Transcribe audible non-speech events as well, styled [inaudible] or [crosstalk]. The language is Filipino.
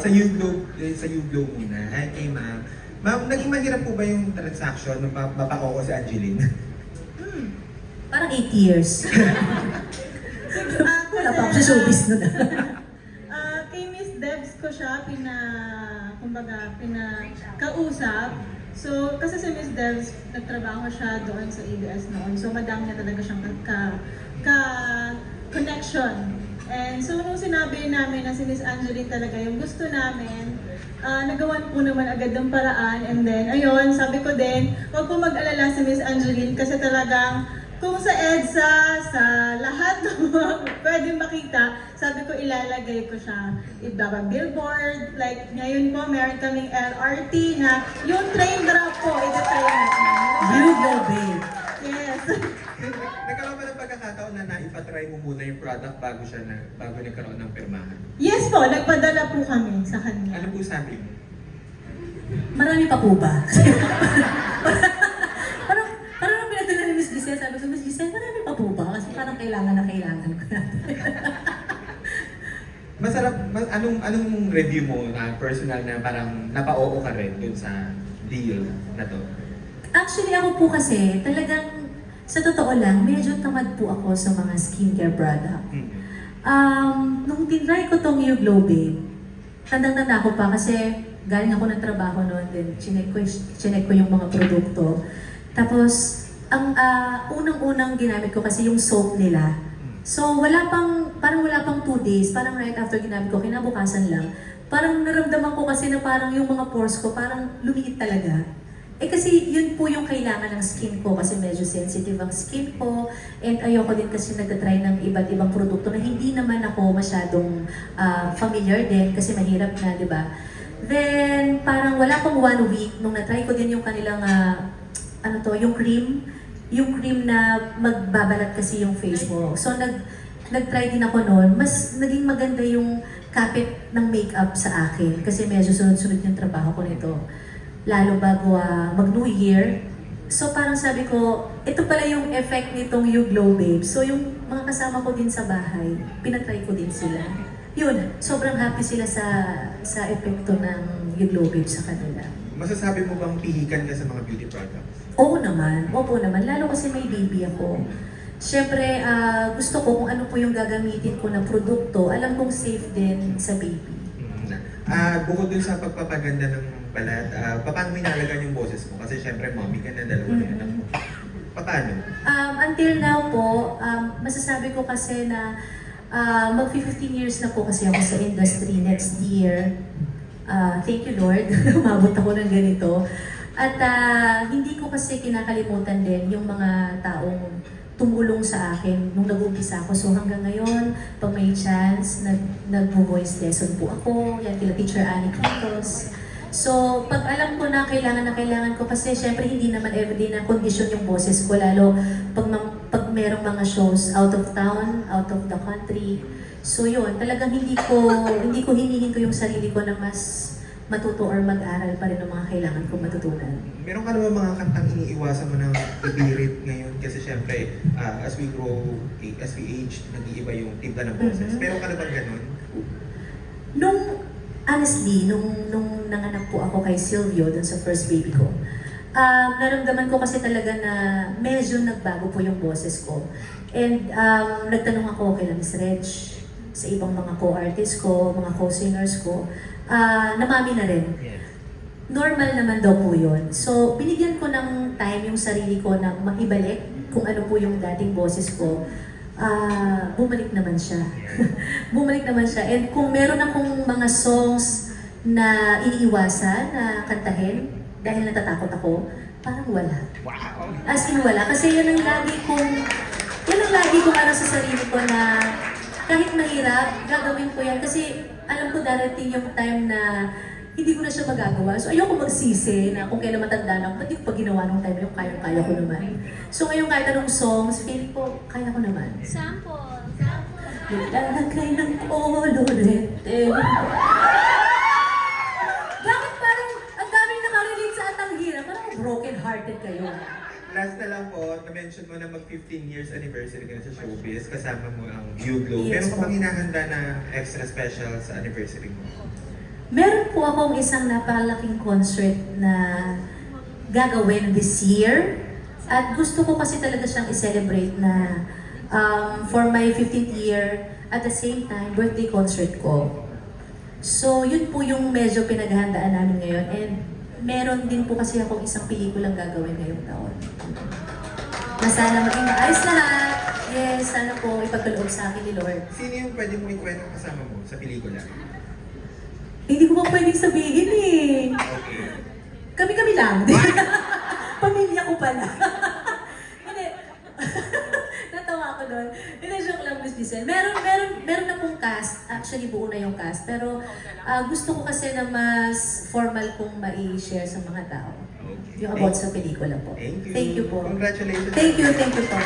sa Uglow, eh, sa Uglow muna. Ay, kay ma'am. Ma'am, naging mahirap po ba yung transaction ng mapa- mapako ko si Angeline? Parang 8 years. [laughs] Ah, Wala pa ako sa showbiz nun. [laughs] ah, kay Miss Debs ko siya pina, kumbaga, pinakausap. So, kasi si Miss Debs, nagtrabaho siya doon sa ABS noon. So, madami na talaga siyang ka, ka, ka connection. And so, nung sinabi namin na si Miss Angeline talaga yung gusto namin, ah, nagawan po naman agad ng paraan. And then, ayun, sabi ko din, huwag po mag-alala si Miss Angeline kasi talagang kung sa EDSA, sa lahat [laughs] ng pwede makita, sabi ko ilalagay ko siya. Ibaba billboard, like ngayon po meron kaming LRT na yung train drop po, natin. You know, babe. Yes. Nagkaroon ng pagkakataon na naipatry mo muna yung product bago siya na, bago nagkaroon ng pirmahan? Yes po, nagpadala po kami sa kanya. Ano po sabi mo? Marami pa po ba? [laughs] parang, parang nung pinadala ni Miss Giselle, sabi ko, Miss Giselle, marami pa po ba? Kasi parang kailangan na kailangan ko na. [laughs] Masarap, ma- anong anong review mo na personal na parang napa-oo ka rin dun sa deal na to? Actually, ako po kasi, talagang, sa totoo lang, medyo tamad po ako sa mga skincare product. Hmm. Um, nung tinry ko tong You Glow Babe, tandang-tanda ko pa kasi galing ako ng trabaho noon din, chinek ko, chinek ko yung mga produkto. Tapos, ang ah, unang-unang ginamit ko kasi yung soap nila. So, wala pang, parang wala pang two days, parang right after ginamit ko, kinabukasan lang, parang naramdaman ko kasi na parang yung mga pores ko parang lumiit talaga. Eh kasi yun po yung kailangan ng skin ko kasi medyo sensitive ang skin ko and ayoko din kasi nagtatry ng iba't ibang produkto na hindi naman ako masyadong ah, familiar din kasi mahirap na, di ba? Then, parang wala pang one week nung na-try ko din yung kanilang, ah, ano to, yung cream, yung cream na magbabalat kasi yung face mo. So, nag, nag-try din ako noon, mas naging maganda yung kapit ng makeup sa akin kasi medyo sunod-sunod yung trabaho ko nito lalo bago ah, mag-New Year. So parang sabi ko, ito pala yung effect nitong You Glow Babe. So yung mga kasama ko din sa bahay, pinatry ko din sila. Yun, sobrang happy sila sa sa epekto ng You Glow Babe sa kanila. Masasabi mo bang pihikan ka sa mga beauty products? Oo naman, opo naman. Lalo kasi may baby ako. Siyempre, ah, gusto ko kung ano po yung gagamitin ko na produkto, alam kong safe din sa baby. Ah, bukod dun sa pagpapaganda ng balat, ah, paano mo inalagaan yung boses mo? Kasi syempre, mommy ka na, dalawa na anak mo. Paano? Um, until now po, um, masasabi ko kasi na uh, mag-15 years na po kasi ako sa industry next year. Uh, thank you Lord, [laughs] umabot ako ng ganito. At uh, hindi ko kasi kinakalimutan din yung mga taong tumulong sa akin nung nag-umpisa ako. So hanggang ngayon, pag may chance, nag, nag-voice lesson po ako, yan kila Teacher Annie Quintos. So, pag alam ko na kailangan na kailangan ko, kasi syempre hindi naman everyday na condition yung boses ko, lalo pag, pag merong mga shows out of town, out of the country. So yun, talagang hindi ko, hindi ko hinihinto yung sarili ko na mas matuto or mag-aral pa rin ng mga kailangan kong matutunan. Meron ka naman mga kantang iniiwasan mo ng ibirit ngayon? Kasi syempre, ah, as we grow, as we age, nag-iiba yung timpla ng boses. Mhm. Meron ka na bang ganun? Nung, honestly, nung, nung nanganak po ako kay Silvio, dun sa first baby ko, um, naramdaman ko kasi talaga na medyo nagbago po yung boses ko. And um, nagtanong ako kay Miss Reg, sa ibang mga co-artists ko, mga co-singers ko, ah namami na rin. Normal naman daw po yun. So, binigyan ko ng time yung sarili ko na maibalik kung ano po yung dating boses ko. Ah, bumalik naman siya. [laughs] bumalik naman siya. And kung meron akong mga songs na iniiwasan na kantahin dahil natatakot ako, parang wala. Wow! As in wala. Kasi yan ang lagi kong, yan ang lagi kong ano sa sarili ko na kahit mahirap, gagawin ko yan. Kasi alam ko darating yung time na hindi ko na siya magagawa. So ayoko magsisi na kung kailan matanda na ako, ba't di ko pa ginawa nung time yung kaya-kaya ko naman. So ngayon kahit anong songs, feel ko, kaya ko naman. Sample. Sample. Naglalagay ng kolorete. Bakit parang ang daming nakarelate sa Atanghira? Parang broken hearted kayo. Last na lang po, na-mention mo na mag-15 years anniversary ka na sa showbiz, kasama mo ang View Glow. Yes Meron ka po. bang hinahanda na extra special sa anniversary mo? Meron po akong isang napakalaking concert na gagawin this year. At gusto ko kasi talaga siyang i-celebrate na um, for my 15th year at the same time, birthday concert ko. So, yun po yung medyo pinaghahandaan namin ngayon. And meron din po kasi akong isang pelikulang gagawin ngayong taon. Na sana maging maayos lahat. Yes, sana po ipagkaloob sa akin ni Lord. Sino yung pwede mong ikwento kasama mo sa pelikula? Hindi ko pa pwedeng sabihin eh. Okay. Kami-kami lang. [laughs] Pamilya ko pala. Hindi. Natawa ako doon. Hindi, joke lang, Miss Giselle. Meron, meron, meron na pong cast. Actually, buo na yung cast. Pero ah, gusto ko kasi na mas formal pong mai-share sa mga tao. Okay. Yung about sa pelikula po. Thank you. Thank you po. Congratulations. Thank you, thank you po.